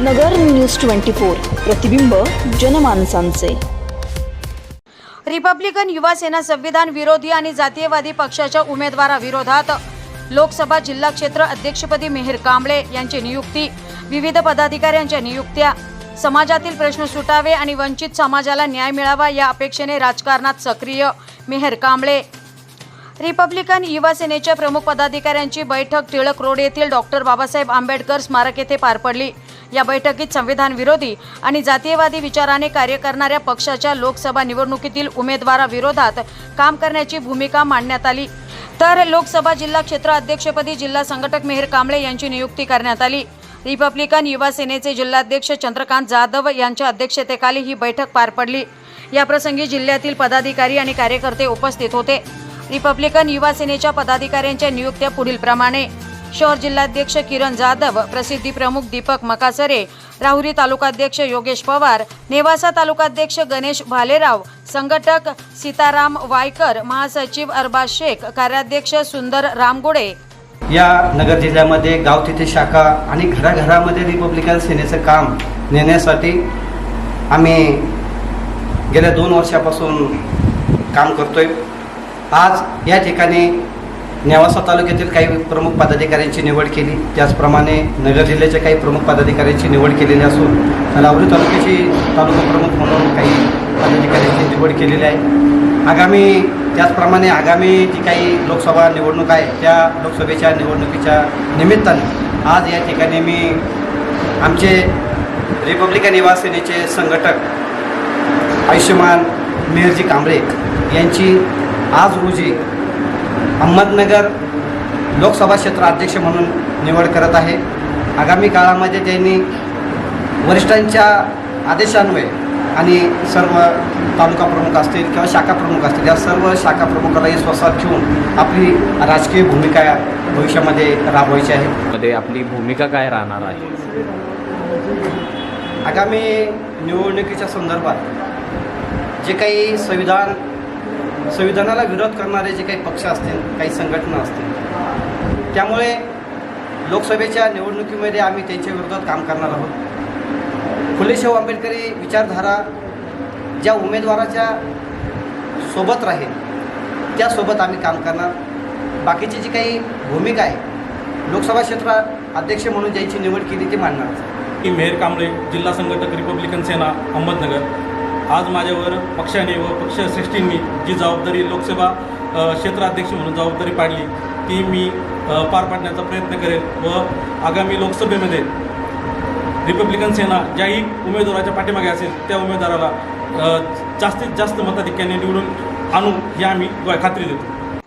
नगर news twenty four प्रतिबिंब जनमानसांचे. Republican युवा सेना संविधान विरोधी आणि जातीयवादी पक्षाच्या उमेदवाराविरोधात लोकसभा जिल्हा क्षेत्र अध्यक्षपदी मेहर कांबळे यांची नियुक्ती विविध पदाधिकाऱ्यांच्या नियुक्त्या समाजातील प्रश्न सुटावे आणि वंचित समाजाला न्याय मिळावा या अपेक्षेने राजकारणात सक्रिय मेहर कांबळे. रिपब्लिकन युवा सेनेच्या प्रमुख पदाधिकाऱ्यांची बैठक टिळक रोड येथील डॉक्टर बाबासाहेब आंबेडकर स्मारक येथे पार पडली. या बैठकीत संविधान विरोधी आणि जातीयवादी विचाराने कार्य करणाऱ्या पक्षाच्या लोकसभा निवडणुकीतील उमेदवाराविरोधात काम करण्याची भूमिका मांडण्यात आली. तर लोकसभा जिल्हा क्षेत्र अध्यक्षपदी जिल्हा संघटक मेहर कांबळे यांची नियुक्ती करण्यात आली. रिपब्लिकन युवा सेनेचे जिल्हाध्यक्ष चंद्रकांत जाधव यांच्या अध्यक्षतेखाली ही बैठक पार पडली. याप्रसंगी जिल्ह्यातील पदाधिकारी आणि कार्यकर्ते उपस्थित होते. रिपब्लिकन युवा सेनेच्या पदाधिकाऱ्यांच्या नियुक्त्या पुढील प्रमाणे. शहर जिल्हाध्यक्ष किरण जाधव प्रसिद्धी प्रमुख दीपक मकासरे राहुरी तालुकाध्यक्ष योगेश पवार नेवासा तालुकाध्यक्ष गणेश भालेराव संघटक सीताराम वायकर महासचिव अरबाज शेख कार्याध्यक्ष सुंदर रामगुडे. या नगर जिल्ह्यामध्ये गाव तिथे शाखा आणि घराघरामध्ये रिपब्लिकन सेनेचं काम नेण्यासाठी आम्ही गेल्या दोन वर्षापासून काम करतोय. आज या ठिकाणी नेवासा तालुक्यातील काही प्रमुख पदाधिकाऱ्यांची निवड केली. त्याचप्रमाणे नगर जिल्ह्याच्या काही प्रमुख पदाधिकाऱ्यांची निवड केलेली असून लावली तालुक्याची तालुका प्रमुख म्हणून काही पदाधिकाऱ्यांची निवड केलेली आहे. आगामी त्याचप्रमाणे आगामी जी काही लोकसभा निवडणूक आहे त्या लोकसभेच्या निवडणुकीच्या निमित्ताने आज या ठिकाणी मी आमचे रिपब्लिकन युवा सेनेचे संघटक आयुष्यमान मेहरजी कांबळे यांची आज रोजी अहमदनगर लोकसभा क्षेत्र अध्यक्ष म्हणून निवड करत आहे. आगामी काळामध्ये त्यांनी वरिष्ठांच्या आदेशान्वये आणि सर्व तालुका प्रमुख असतील किंवा शाखा प्रमुख असतील या सर्व शाखा प्रमुखालाही स्वसात घेऊन आपली राजकीय भूमिका भविष्यामध्ये राबवायची आहे. मध्ये आपली भूमिका काय राहणार आहे? आगामी निवडणुकीच्या संदर्भात जे काही संविधान संविधानाला विरोध करणारे जे काही पक्ष असतील काही संघटना असतील त्यामुळे लोकसभेच्या निवडणुकीमध्ये आम्ही त्यांच्या विरोधात काम करणार आहोत. फुलेशाहू आंबेडकरी विचारधारा ज्या उमेदवाराच्या सोबत राहील त्यासोबत आम्ही काम करणार. बाकीची जी काही भूमिका आहे लोकसभा क्षेत्रात अध्यक्ष म्हणून ज्यांची निवड केली ती मांडणार. की मेहर कांबळे जिल्हा संघटक रिपब्लिकन सेना अहमदनगर. आज माझ्यावर पक्षाने व पक्षश्रेष्ठींनी जी जबाबदारी लोकसभा क्षेत्राध्यक्ष म्हणून जबाबदारी पाडली ती मी पार पाडण्याचा प्रयत्न करेन व आगामी लोकसभेमध्ये रिपब्लिकन सेना ज्याही उमेदवाराच्या पाठीमागे असेल त्या उमेदवाराला जास्तीत जास्त मताधिक्याने निवडून आणू ही आम्ही खात्री देतो.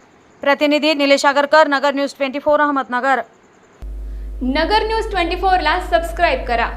प्रतिनिधी Nilesh Agarkar Nagar news twenty four Ahmednagar. Nagar news twenty फोरला सबस्क्राईब करा.